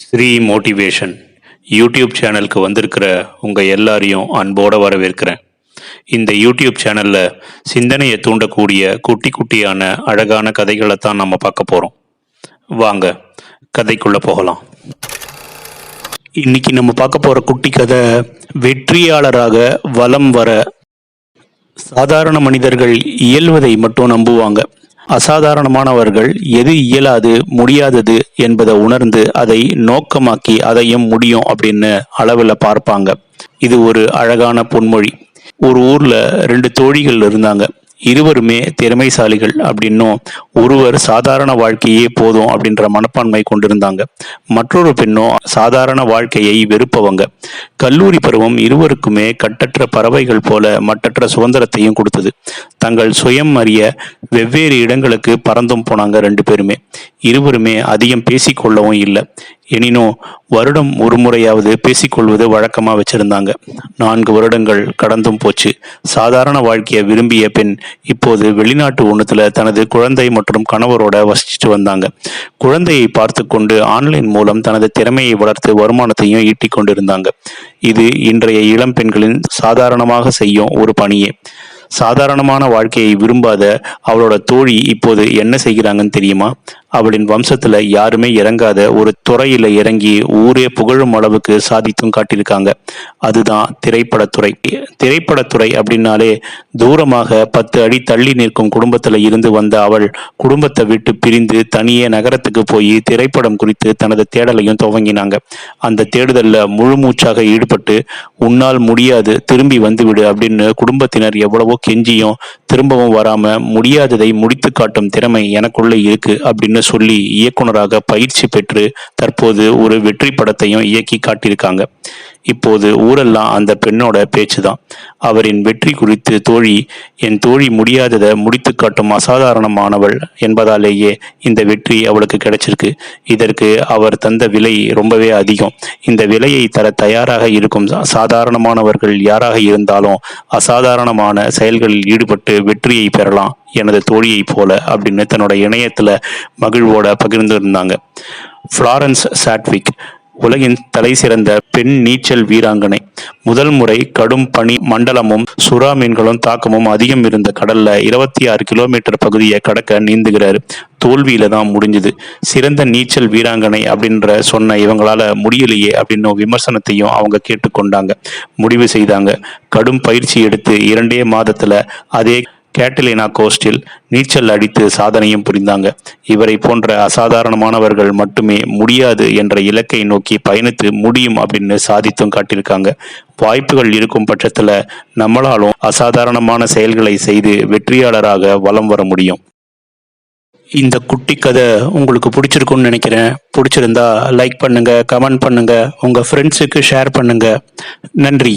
Sri motivation YouTube சேனலுக்கு வந்திருக்கிற உங்கள் எல்லாரையும் அன்போடு வரவேற்கிறேன். இந்த யூடியூப் சேனலில் சிந்தனையை தூண்டக்கூடிய குட்டி குட்டியான அழகான கதைகளை தான் நம்ம பார்க்க போகிறோம் வாங்க கதைக்குள்ளே போகலாம். இன்னைக்கு நம்ம பார்க்க போகிற குட்டி கதை வெற்றியாளராக வலம் வர சாதாரண மனிதர்கள் இயல்வதை மட்டும் நம்புவாங்க. அசாதாரணமானவர்கள் எது இயலாது முடியாதது என்பதை உணர்ந்து அதை நோக்கமாக்கி அதையும் முடியும் அப்படின்னு அளவில் பார்ப்பாங்க. இது ஒரு அழகான பொன்மொழி. ஒரு ஊர்ல ரெண்டு தோழிகள் இருந்தாங்க. இருவருமே திறமைசாலிகள் அப்படின்னும் ஒருவர் சாதாரண வாழ்க்கையே போதும் அப்படின்ற மனப்பான்மை கொண்டிருந்தாங்க. மற்றொரு பெண்ணும் சாதாரண வாழ்க்கையை வெறுப்பவங்க. கல்லூரி பருவம் இருவருக்குமே கட்டற்ற பறவைகள் போல மட்டற்ற சுதந்திரத்தையும் கொடுத்தது. தங்கள் சுயம் அறிய வெவ்வேறு இடங்களுக்கு பறந்தும் போனாங்க ரெண்டு பேருமே. இருவருமே அதிகம் பேசிக்கொள்ளவும் இல்லை. எனினும் வருடம் ஒரு முறையாவது பேசிக்கொள்வது வழக்கமாக வச்சிருந்தாங்க. நான்கு வருடங்கள் கடந்தும் போச்சு. சாதாரண வாழ்க்கையை விரும்பிய பெண் இப்போது வெளிநாட்டு ஒன்றுத்தில் தனது குழந்தை மற்றும் கணவரோட வசிச்சுட்டு வந்தாங்க. குழந்தையை பார்த்து கொண்டு ஆன்லைன் மூலம் தனது திறமையை வளர்த்து வருமானத்தையும் ஈட்டிக் கொண்டிருந்தாங்க. இது இன்றைய இளம் பெண்களின் சாதாரணமாக செய்யும் ஒரு பணியே. சாதாரணமான வாழ்க்கையை விரும்பாத அவளோட தோழி இப்போது என்ன செய்கிறாங்கன்னு தெரியுமா? அவளின் வம்சத்துல யாருமே இறங்காத ஒரு துறையில இறங்கி ஊரே புகழும் அளவுக்கு சாதித்தும் காட்டியிருக்காங்க. அதுதான் திரைப்படத்துறை. திரைப்படத்துறை அப்படின்னாலே தூரமாக பத்து அடி தள்ளி நிற்கும் குடும்பத்துல இருந்து வந்த அவள் குடும்பத்தை விட்டு பிரிந்து தனியே நகரத்துக்கு போய் திரைப்படம் குறித்து தனது தேடலையும் துவங்கினாங்க. அந்த தேடுதல்ல முழு மூச்சாக ஈடுபட்டு உன்னால் முடியாது திரும்பி வந்துவிடு அப்படின்னு குடும்பத்தினர் எவ்வளவோ கெஞ்சியும் திரும்பவும் வராம முடியாததை முடித்து காட்டும் திறமை எனக்குள்ள இருக்கு அப்படின்னு சொல்லி இயக்குனராக பயிற்சி பெற்று தற்போது ஒரு வெற்றி படத்தையும் இயக்கி காட்டியிருக்காங்க. இப்போது ஊரெல்லாம் அந்த பெண்ணோட பேச்சுதான். அவரின் வெற்றி குறித்து தோழி என் தோழி முடியாததை முடித்து காட்டும் அசாதாரணமானவள் என்பதாலேயே இந்த வெற்றி அவளுக்கு கிடைச்சிருக்கு. இதற்கு அவர் தந்த விலை ரொம்பவே அதிகம். இந்த விலையை தர தயாராக இருக்கும் சாதாரணமானவர்கள் யாராக இருந்தாலும் அசாதாரணமான செயல்களில் ஈடுபட்டு வெற்றியை பெறலாம். எனது தோழியைப் போல அப்படின்னு தன்னோட இணையத்தில் மகிழ்வோட பகிர்ந்திருந்தாங்க. ஃப்ளாரன்ஸ் சாட்விக் உலகின் தலை சிறந்த பெண் நீச்சல் வீராங்கனை. முதல் முறை கடும் பனி மண்டலமும் சுறா மீன்களும் தாக்கமும் அதிகம் இருந்த கடல்ல இருபத்தி ஆறு கிலோமீட்டர் பகுதியை கடக்க நீந்துகிறார். தோல்வியில தான் முடிஞ்சுது. சிறந்த நீச்சல் வீராங்கனை அப்படின்ற சொன்ன இவங்களால முடியலையே அப்படின்னு விமர்சனத்தையும் அவங்க கேட்டுக்கொண்டாங்க. முடிவு செய்தாங்க. கடும் பயிற்சி எடுத்து இரண்டே மாதத்துல அதே கேட்டலினா கோஸ்டில் நீச்சல் அடித்து சாதனையும் புரிந்தாங்க. இவரை போன்ற அசாதாரணமானவர்கள் மட்டுமே முடியாது என்ற இலக்கை நோக்கி பயணித்து முடியும் அப்படின்னு சாதித்தும் காட்டியிருக்காங்க. வாய்ப்புகள் இருக்கும் பட்சத்தில் நம்மளாலும் அசாதாரணமான செயல்களை செய்து வெற்றியாளராக வலம் வர முடியும். இந்த குட்டி கதை உங்களுக்கு பிடிச்சிருக்கும்னு நினைக்கிறேன். பிடிச்சிருந்தா லைக் பண்ணுங்க கமெண்ட் பண்ணுங்க உங்க ஃப்ரெண்ட்ஸுக்கு ஷேர் பண்ணுங்க. நன்றி.